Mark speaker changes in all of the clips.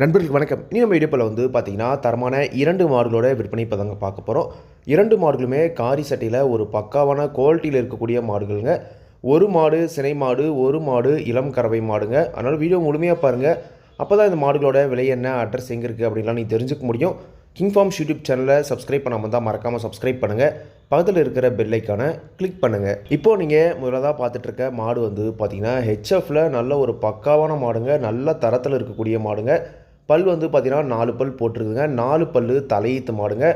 Speaker 1: நண்பர்களுக்கு வணக்கம். இனி நம்ம இடுப்பில் வந்து பார்த்தீங்கன்னா தரமான இரண்டு மாடுகளோட விற்பனை இப்போ தாங்க பார்க்க போகிறோம் இரண்டு மாடுகளுமே காரி சட்டையில் ஒரு பக்காவான குவாலிட்டியில் இருக்கக்கூடிய மாடுகளுங்க. ஒரு மாடு சினை மாடு ஒரு மாடு இளம் கறவை மாடுங்க. அதனால் வீடியோ முழுமையாக பாருங்கள் அப்போ தான் இந்த மாடுகளோட விலை என்ன அட்ரஸ் எங்கே இருக்குது அப்படின்லாம் நீங்கள் தெரிஞ்சுக்க முடியும். கிங் ஃபார்ம்ஸ் யூடியூப் சேனலை சப்ஸ்கிரைப் பண்ணாமல் தான் மறக்காமல் சப்ஸ்கிரைப் பண்ணுங்கள் பக்கத்தில் இருக்கிற பெல் கிளிக் பண்ணுங்கள் இப்போது நீங்கள் முதலாக பார்த்துட்ருக்க மாடு வந்து பார்த்தீங்கன்னா ஹெச்எஃப்பில் நல்ல ஒரு பக்காவான மாடுங்க. நல்ல தரத்தில் இருக்கக்கூடிய மாடுங்க. பல் வந்து பார்த்திங்கன்னா நாலு பல் போட்டிருக்குதுங்க. நாலு பல் தலையீத்து மாடுங்க.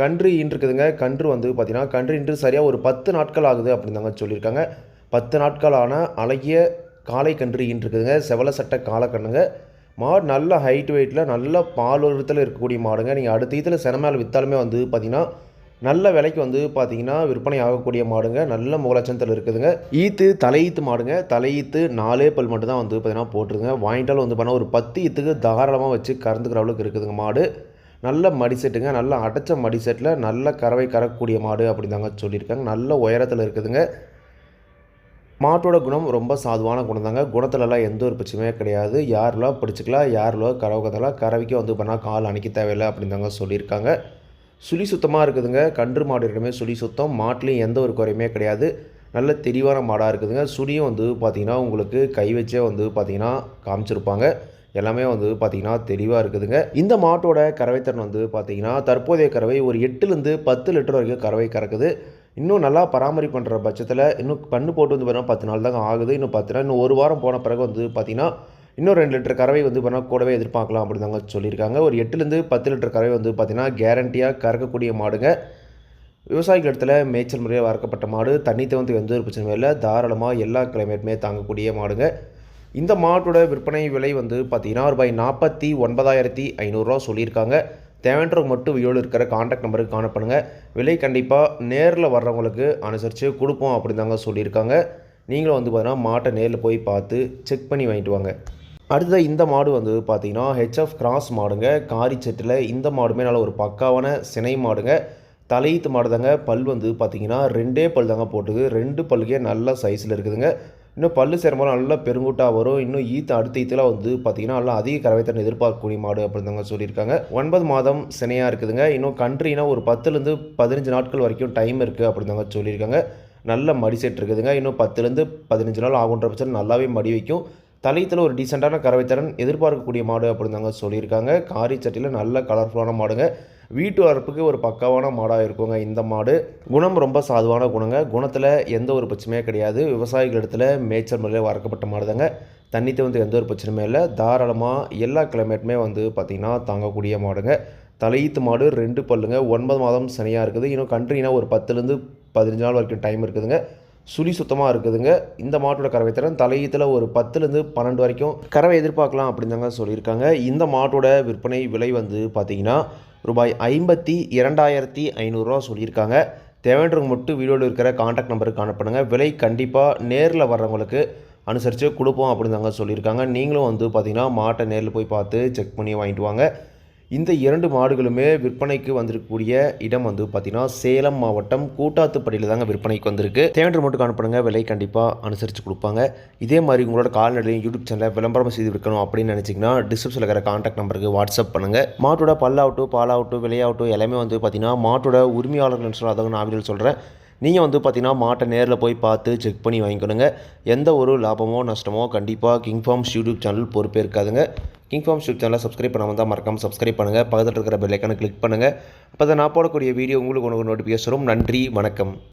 Speaker 1: கன்று ஈன்றிருக்குதுங்க கன்று வந்து பார்த்திங்கன்னா கன்று இன்று சரியாக ஒரு பத்து நாட்கள் ஆகுது அப்படின்னு தாங்க சொல்லியிருக்காங்க. பத்து நாட்களான அழகிய காளை கன்று ஈன்றிருக்குதுங்க செவல சட்டை காலக்கண்ணுங்க மாடு நல்ல ஹைட் வெயிட்டில் நல்ல பால் உரத்தில் இருக்கக்கூடிய மாடுங்க. நீங்கள் அடுத்த இதில் சென மேலே விற்றாலுமே வந்து பார்த்திங்கன்னா நல்ல விலைக்கு வந்து பார்த்தீங்கன்னா விற்பனை ஆகக்கூடிய மாடுங்க. நல்ல முகலட்சணத்தில் இருக்குதுங்க. ஈத்து தலையீத்து மாடுங்க. தலையீத்து நாலே பல் மட்டும் தான் வந்து பார்த்தீங்கன்னா போட்டுருங்க வாங்கிட்டாலும் வந்து பண்ணால் ஒரு பத்து ஈத்துக்கு தாராளமாக வச்சு கறந்துக்கிற அளவுக்கு இருக்குதுங்க மாடு. நல்ல மடி செட்டுங்க. நல்ல அடைச்ச மடி செட்டில் நல்ல கறவை கறக்கக்கூடிய மாடு அப்படிதாங்க சொல்லியிருக்காங்க. நல்ல உயரத்தில் இருக்குதுங்க. மாட்டோட குணம் ரொம்ப சாதுவான குணம் தாங்க குணத்துலலாம் எந்த ஒரு பிரச்சனையுமே கிடையாது. யாரெல்லாம் பிடிச்சிக்கலாம் யாரெல்லாம் கறவை கதெல்லாம் கறவைக்கு வந்து பண்ணால் கால் அணைக்க தேவையில்லை அப்படின்னு தாங்க சொல்லியிருக்காங்க. சுழி சுத்தமாக இருக்குதுங்க. கன்று மாடு இடமே சுழி சுத்தம். மாட்டுலேயும் எந்த ஒரு குறையுமே கிடையாது. நல்ல தெளிவான மாடாக இருக்குதுங்க. சுழியும் வந்து பார்த்திங்கன்னா உங்களுக்கு கை வச்சே வந்து பார்த்திங்கன்னா காமிச்சிருப்பாங்க. எல்லாமே வந்து பார்த்திங்கன்னா தெளிவாக இருக்குதுங்க. இந்த மாட்டோட கறவைத்திறன் வந்து பார்த்திங்கன்னா தற்போதைய கறவை ஒரு எட்டுலேருந்து பத்து லிட்டர் வரைக்கும் கறவை கறக்குது. இன்னும் நல்லா பராமரிப்பு பண்ணுற பட்சத்தில் இன்னும் பண்ணு போட்டு வந்து பார்த்தீங்கன்னா பத்து நாள் தாங்க ஆகுது. இன்னும் பார்த்தீங்கன்னா இன்னும் ஒரு வாரம் போன பிறகு வந்து பார்த்திங்கன்னா இன்னும் ரெண்டு லிட்டர் கறவை வந்து பார்த்தீங்கன்னா கூடவே எதிர்பார்க்கலாம் அப்படிதாங்க சொல்லியிருக்காங்க. ஒரு எட்டுலேருந்து பத்து லிட்டர் கறவை வந்து பார்த்திங்கன்னா கேரண்டியாக கறக்கக்கூடிய மாடுங்க. விவசாயிகள் இடத்துல மேய்ச்சல் முறையாக வளர்க்கப்பட்ட மாடு தண்ணி தவிர்த்து எந்த ஒரு பிரச்சனையும் இல்லை. தாராளமாக எல்லா கிளைமேட்டுமே தாங்கக்கூடிய மாடுங்க. இந்த மாட்டோட விற்பனை விலை வந்து பார்த்தீங்கன்னா ரூபாய் நாற்பத்தி ஒன்பதாயிரத்தி ஐநூறுரூவா சொல்லியிருக்காங்க. தேவைன்றவங்க மட்டும் வீடியோவில் இருக்கிற காண்டாக்ட் நம்பருக்கு காணப்படுங்க விலை கண்டிப்பாக நேரில் வர்றவங்களுக்கு அனுசரித்து கொடுப்போம் அப்படின்னு தாங்க சொல்லியிருக்காங்க. நீங்களும் வந்து பார்த்தீங்கன்னா மாட்டை நேரில் போய் பார்த்து செக் பண்ணி வாங்கிட்டு வாங்க. அடுத்தது இந்த மாடு வந்து பார்த்தீங்கன்னா ஹெச்எஃப் கிராஸ் மாடுங்க. காரிச்சட்டில் இந்த மாடுமே நல்ல ஒரு பக்காவான சினை மாடுங்க. தலையீத்து மாடு தாங்க பல் வந்து பார்த்தீங்கன்னா ரெண்டே பல் தாங்க போட்டுது. ரெண்டு பல்லுக்கே நல்ல சைஸில் இருக்குதுங்க. இன்னும் பல்லு சேரும்போது நல்லா பெருங்கூட்டாக வரும். இன்னும் ஈத்து அடுத்த ஈத்தில் வந்து பார்த்தீங்கன்னா நல்லா அதிக கறவைத்தன் எதிர்பார்க்கக்கூடிய மாடு அப்படின்னு தாங்க சொல்லியிருக்காங்க. ஒன்பது மாதம் சினையாக இருக்குதுங்க. இன்னும் கண்ட்ரினா ஒரு பத்துலேருந்து பதினஞ்சு நாட்கள் வரைக்கும் டைம் இருக்குது அப்படிதாங்க சொல்லியிருக்காங்க. நல்ல மடி செட் இருக்குதுங்க. இன்னும் பத்துலேருந்து பதினஞ்சு நாள் ஆகுன்ற பட்சத்தில் நல்லாவே மடி வைக்கும். தலையத்தில் ஒரு டீசெண்டான கறவைத்திறன் எதிர்பார்க்கக்கூடிய மாடு அப்படின்னு தாங்க சொல்லியிருக்காங்க. காரி சட்டியில் நல்ல கலர்ஃபுல்லான மாடுங்க. வீட்டு வரப்புக்கு ஒரு பக்காவான மாடாக இருக்குங்க இந்த மாடு. குணம் ரொம்ப சாதுவான குணங்க. குணத்தில் எந்த ஒரு பிரச்சனையே கிடையாது. விவசாயிகள் இடத்துல மேய்ச்சல் முறையில் வளர்க்கப்பட்ட மாடு தாங்க வந்து எந்த ஒரு பிரச்சனையுமே இல்லை. தாராளமாக எல்லா கிளைமேட்டுமே வந்து பார்த்திங்கன்னா தாங்கக்கூடிய மாடுங்க. தலையீத்து மாடு ரெண்டு பல்லுங்க. ஒன்பது மாதம் சனியாக இருக்குது. இன்னும் கண்ட்ரினா ஒரு பத்துலேருந்து பதினஞ்சு நாள் வரைக்கும் டைம் இருக்குதுங்க. சுழி சுத்தமாக இருக்குதுங்க. இந்த மாட்டோட கறவை திறன் தலையீத்தில் ஒரு பத்துலேருந்து பன்னெண்டு வரைக்கும். கறவை எதிர்பார்க்கலாம் அப்படின்னு தாங்க சொல்லியிருக்காங்க. இந்த மாட்டோட விற்பனை விலை வந்து பார்த்திங்கன்னா ரூபாய் ஐம்பத்தி இரண்டாயிரத்தி ஐநூறுரூவா சொல்லியிருக்காங்க. தேவைன்றவங்க மட்டும் வீடியோவில் இருக்கிற காண்டாக்ட் நம்பருக்கு காணப்படுங்க விலை கண்டிப்பாக நேரில் வர்றவங்களுக்கு அனுசரித்து கொடுப்போம் அப்படின்னு தாங்க சொல்லியிருக்காங்க. நீங்களும் வந்து பார்த்திங்கன்னா மாட்டை நேரில் போய் பார்த்து செக் பண்ணி வாங்கிட்டு வாங்க. இந்த இரண்டு மாடுகளுமே விற்பனைக்கு வந்திருக்கக்கூடிய இடம் வந்து பார்த்தீங்கன்னா சேலம் மாவட்டம் கூட்டாத்துப்படியில் தாங்க விற்பனைக்கு வந்திருக்கு. தேவையான மட்டும் காணப்படுங்க விலை கண்டிப்பாக அனுசரித்து கொடுப்பாங்க. இதே மாதிரி உங்களோட கால்நடையும் யூடியூப் சேனலில் விளம்பரம் செய்து விற்கணும் அப்படின்னு நினச்சிங்கன்னா டிஸ்கிரிப்ஷனில் இருக்கிற காண்டாக்ட் நம்பருக்கு வாட்ஸ்அப் பண்ணுங்கள் மாட்டோட பல்லாகட்டும் பாலாகட்டும் விலையாகட்டும் எல்லாமே வந்து பார்த்தீங்கன்னா மாட்டோட உரிமையாளர்கள் சொல்ல அதாவது நான் அவர்கள் சொல்கிறேன் நீங்கள் வந்து பார்த்தீங்கன்னா மாட்டை நேரில் போய் பார்த்து செக் பண்ணி வாங்கிக்கணுங்க. எந்த ஒரு லாபமோ நஷ்டமோ கண்டிப்பாக கிங் ஃபார்ம்ஸ் யூடியூப் சேனல் பொறுப்பே இருக்காதுங்க. கிங் ஃபார்ம்ஸ் யூடியூப் சேனலை சப்ஸ்கிரைப் பண்ணாமல் தான் மறக்காமல் சப்ஸ்கிரைப் பண்ணுங்கள் பக்கத்தில் இருக்கிற பெல் ஐக்கானை கிளிக் பண்ணுங்கள் அப்போ தான் நான் போடக்கூடிய வீடியோ உங்களுக்கு ஒன்று நோட்டிஃபிகேஷன் நன்றி வணக்கம்.